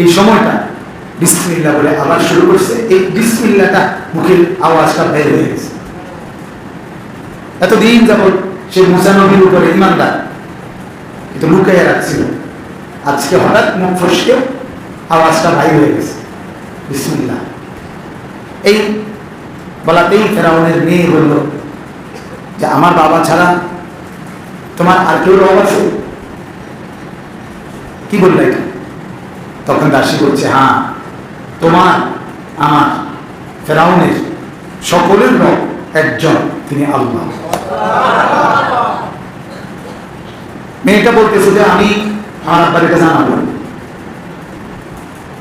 এই সময়টা বিসমিল্লা বলে আবার শুরু করছে। এই বিসমিল্লাটা মুখের আওয়াজটা বের হয়ে গেছে। এতদিন যাবৎ সে মুসা নবীর উপরে ইমানদার কিন্তু লুকাইয়া রাখছিল। আজকে হঠাৎ মুখ ফসকে আওয়াজটা ভাই হয়ে গেছে। বিসমিল্লা এই বলাতেই ফেরাউনের মেয়ে বলল যে, আমার বাবা ছাড়া তোমার আর কেউ রব আছে? কি বলল এটা তখন দাসী বলছে হ্যাঁ তোমার, আমার, ফেরাউনের সকলের রব একজন, তিনি আল্লাহ। মেয়েটা বলতেছে যে, আমি আমার এটা জানাব।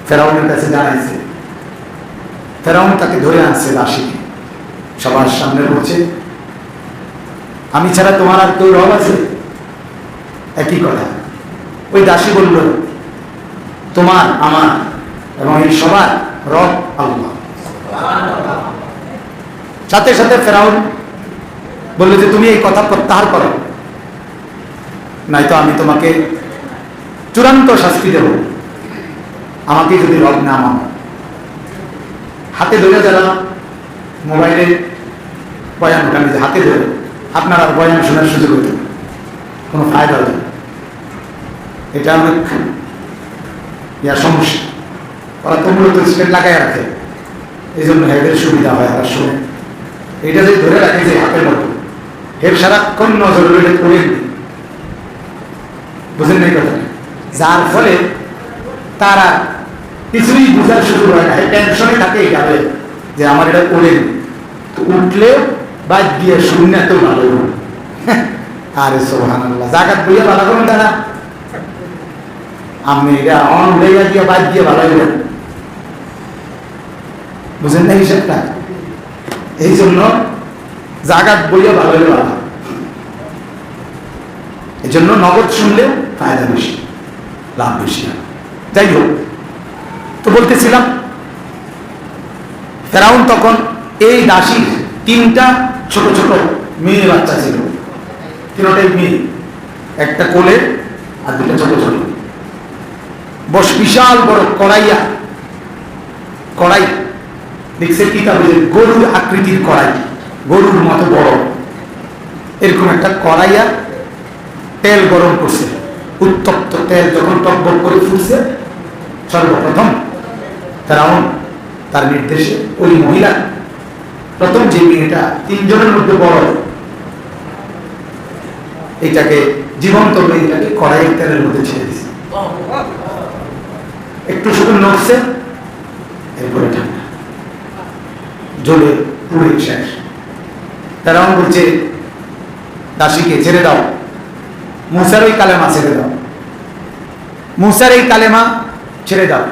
ফেরাউনের কাছে জানাইছে। ফেরাউন তাকে ধরে আনছে দাসীকে। সবার সামনে বলছে, আমি ছাড়া তোমার আর কেউ রব আছে? একই কথা। ওই দাসী বলল তোমার, আমার এবং এই সবার রব আল্লাহ। সাথে সাথে ফেরাউন বলল যে, তুমি এই কথা প্রত্যাহার করো। নয়তো আমি তোমাকে চূড়ান্ত শাস্তি দেব। আমাকে যদি রব না মানো। হাতে ধরে যারা মোবাইলে বয়ান ওখানে যে, হাতে ধরে, আপনার বয়ান শোনার সুযোগ হতো কোনো ফায়দা হতো। এটা অনেক ইয়া সমস্যা। ওরা তো মূলত স্টেট লাগাই রাখে। এই জন্য হেডের সুবিধা হয় আর শুনে। এটা যে ধরে রাখে যে হাতের মতো। হেড সারাক্ষণ নজর রইলে পড়ে বুঝেন নাই কথা যার ফলে তারা কিছুই বুঝার সুযোগ হয় না। টেনশনে থাকে যাবে যে আমার এটা পড়ে তো উঠলে বাদ দিয়ে শূন্য তো ভালো। আরে সোহান আল্লাহ জাগাত বইয়া ভালো করুন তারা। আমি এটা অন হয়ে দিয়ে বাদ দিয়ে ভালো হইলেন বুঝেন না হিসেবটা? এই জন্য জাগাত বইয়া ভালো ভালো। এই জন্য নগদ শুনলে ফায়দা বেশি, লাভ বেশি যাই হোক, তো বলতেছিলাম, ফেরাউন তখন এই দাসীর তিনটা ছোট ছোট মেয়ে বাচ্চা ছিল। তিনটাই মেয়ে, একটা কোলে আর দুটা ছোট ছোট। বস বিশাল বড় কড়াইয়া, কড়াই দেখছে কিতাবে যে গরুর আকৃতির কড়াই, গরুর মতো বড়। এরকম একটা কড়াইয়া তেল গরম করছে। উত্তপ্ত তেল যখন টকবক করে ফুটছে, সর্বপ্রথম ফেরাউন তার নির্দেশে ওই মহিলা, প্রথম যে মেয়েটা, তিনজনের মধ্যে বড় এটাকে জীবন্ত মেয়েটাকে কড়াইয়ের তেলের মধ্যে ছেড়ে দিছে একটু শুধু নড়ছে এরপরে ঠান্ডা। জ্বলে পুড়ে শেষ। ফেরাউন বলছে, দাসীকে ছেড়ে দাও। মুসার ওই কালেমা ছেড়ে দাও। মুসার এই কালেমা ছেড়ে দাও।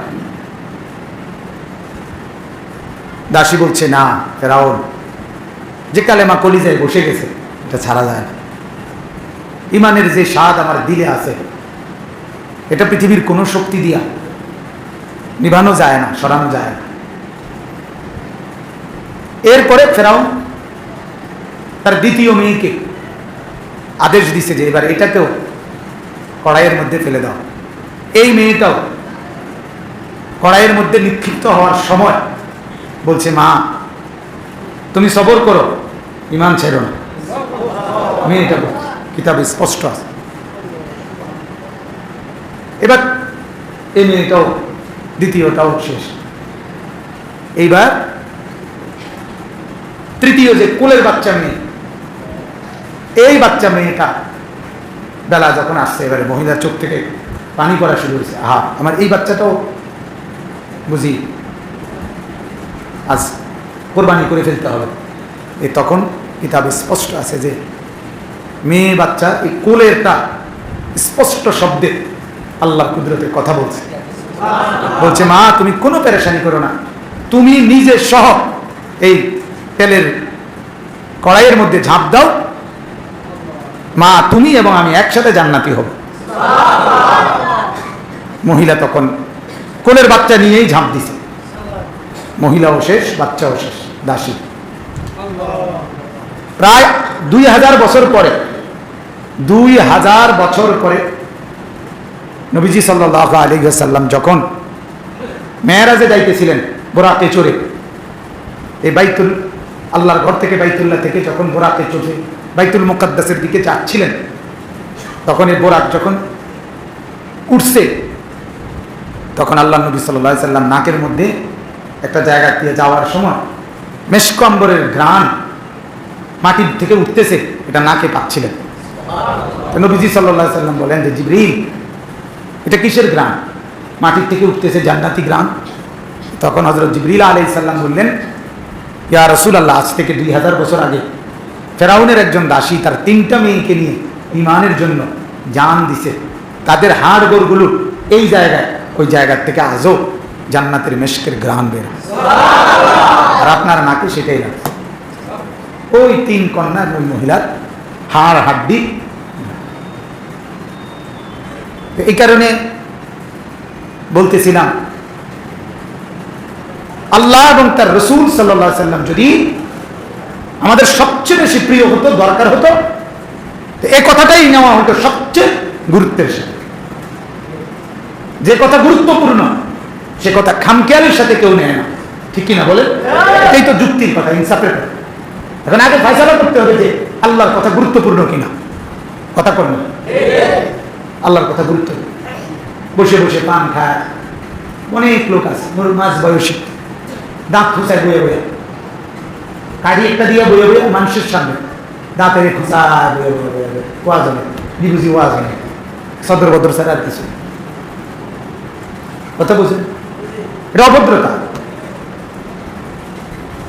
দাসী বলছে, না, ফেরাউন, যে কালেমা কলিজায় বসে গেছে, এটা ছাড়া যায় না। ইমানের যে স্বাদ আমার দিলে আছে, এটা পৃথিবীর কোনো শক্তি দিয়া নিভানো যায় না, সরানো যায় না। এরপরে ফেরাও তার দ্বিতীয় মেয়েকে আদেশ দিছে যে এবার এটাকেও কড়াইয়ের মধ্যে ফেলে দাও। এই মেয়েটাও কড়াইয়ের মধ্যে নিক্ষিপ্ত হওয়ার সময় বলছে, মা, তুমি সবর করো, ইমান ছেড়ো না। মেয়েটা কিতাবে স্পষ্ট আছে। এবার এই মেয়েটাও দ্বিতীয়টাও শেষ। এইবার তৃতীয় যে কোলের বাচ্চা মেয়ে, এই বাচ্চা মেয়েটা বেলা যখন আসছে, এবারে মহিলার চোখ থেকে পানি করা শুরু হয়েছে। আহা, আমার এই বাচ্চাটাও বুঝি আজ কোরবানি করে ফেলতে হবে। এ তখন কিতাবে স্পষ্ট আছে যে মেয়ে বাচ্চা, এই কোলেরটা স্পষ্ট শব্দে আল্লাহ কুদরতের কথা বলছে। বলছে, মা, তুমি কোনো পেরেশানি করো না। তুমি নিজে সহ এই তেলের কড়াইয়ের মধ্যে ঝাঁপ দাও। মা, তুমি এবং আমি একসাথে জান্নাতি হব। মহিলা তখন কোলের বাচ্চা নিয়েই ঝাঁপ দিছে। মহিলাও শেষ, বাচ্চাও শেষ, দাসী। প্রায় দুই হাজার বছর পরে, দুই হাজার বছর পরে নবীজি সাল্লাহ আলী সাল্লাম যখন মেয়েরাজে যাইতেছিলেন বোরাকে চড়ে, এই বাইতুল, আল্লাহর ঘর থেকে বাইতুল্লাহ থেকে যখন বোরাকে চড়ে, বাইতুল মুকাদ্দাসের দিকে যাচ্ছিলেন, তখন এই বোরাক যখন উঠছে, তখন আল্লাহ নবী সাল্লাহ সাল্লাম নাকের মধ্যে একটা জায়গা দিয়ে যাওয়ার সময় মেশকম্বরের ঘ্রাণ মাটির থেকে উঠতেছে, এটা নাকে পাচ্ছিলেন। নবীজি সাল্লাহ সাল্লাম বলেন যে, জিবরিল এটা কিসের গ্রাম? মাটির থেকে উঠতেছে জান্নাতি গ্রাম। তখন হজরত জিবরিল আলাই সাল্লাম বললেন, ইয়া রসুল আল্লাহ আজ থেকে দুই হাজার বছর আগে ফেরাউনের একজন দাসী তার তিনটা মেয়েকে নিয়ে ইমানের জন্য জান দিছে। তাদের হাড় গোড়গুলো এই জায়গায়, ওই জায়গার থেকে আজও জান্নাতের মেশকের গ্রাম বের আর আপনার নাকে সেটাই লাগছে। ওই তিন কন্যার ওই মহিলার হাড় হাড্ডি এই কারণে বলতেছিলাম, আল্লাহ এবং তার রসুল সাল্লাহ সাল্লাম যদি আমাদের সবচেয়ে বেশি প্রিয় হতো, দরকার হতো এ কথাটাই নেওয়া হতো সবচেয়ে গুরুত্বের সাথে। যে কথা গুরুত্বপূর্ণ, সে কথা খামখেয়ালির সাথে কেউ নেয় না। ঠিক কিনা বলে এটাই তো যুক্তির কথা, ইনসাফের কথা। এখন আগে ফয়সালা করতে হবে যে আল্লাহর কথা গুরুত্বপূর্ণ কিনা। কথা করবে আল্লাহর কথা গুরুত্ব বসে বসে পান খায়। অনেক লোক আছে মাছ বয়সী। দাঁত খুঁচায় বয়ে বয়ে। কাঠি একটা দিয়ে বয়ে বয়ে মানুষের সামনে। দাঁতের খুঁচা বয়ে বয়ে বয়ে বয়ে। ওয়াজ হবে বিবুজি ওয়াজ হবে সদর বদর স্যার আর কিছু কথা বুঝলেন? এটা অভদ্রতা।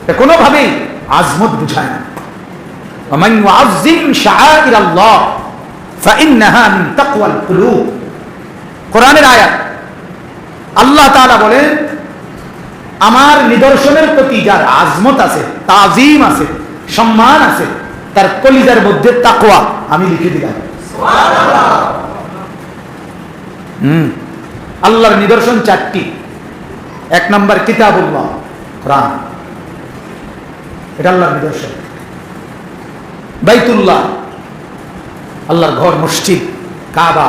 এটা কোনোভাবেই আজমত বুঝায় না। কোরআনের আয়াত। আল্লাহ বলেন, আমার নিদর্শনের প্রতি যার আজমত আছে, তাজিম আছে, সম্মান আছে, তার কলিজার মধ্যে তাকওয়া, আমি লিখে দিলাম। আল্লাহর নিদর্শন চারটি। এক নম্বর কিতাবুল্লাহ, কোরআন। এটা আল্লাহর নিদর্শন। বাইতুল্লাহ। আল্লাহর ঘর, মসজিদ, কাবা,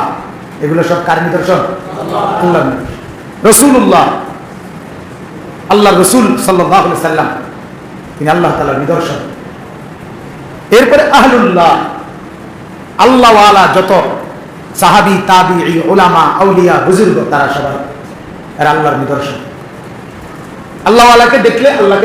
এগুলো সব কার নিদর্শন? আল্লাহ রসুল্লাহ আল্লাহ রসুল সাল্লাম, তিনি আল্লাহ তালার নিদর্শন। এরপরে আহলুল্লাহ, আল্লাহওয়ালা যত সাহাবি তাবি ওলামা আউলিয়া, বুজুর্গ, তারা সবাই এরা আল্লাহর নিদর্শন। আল্লাহওয়ালাকে দেখলে আল্লাহকে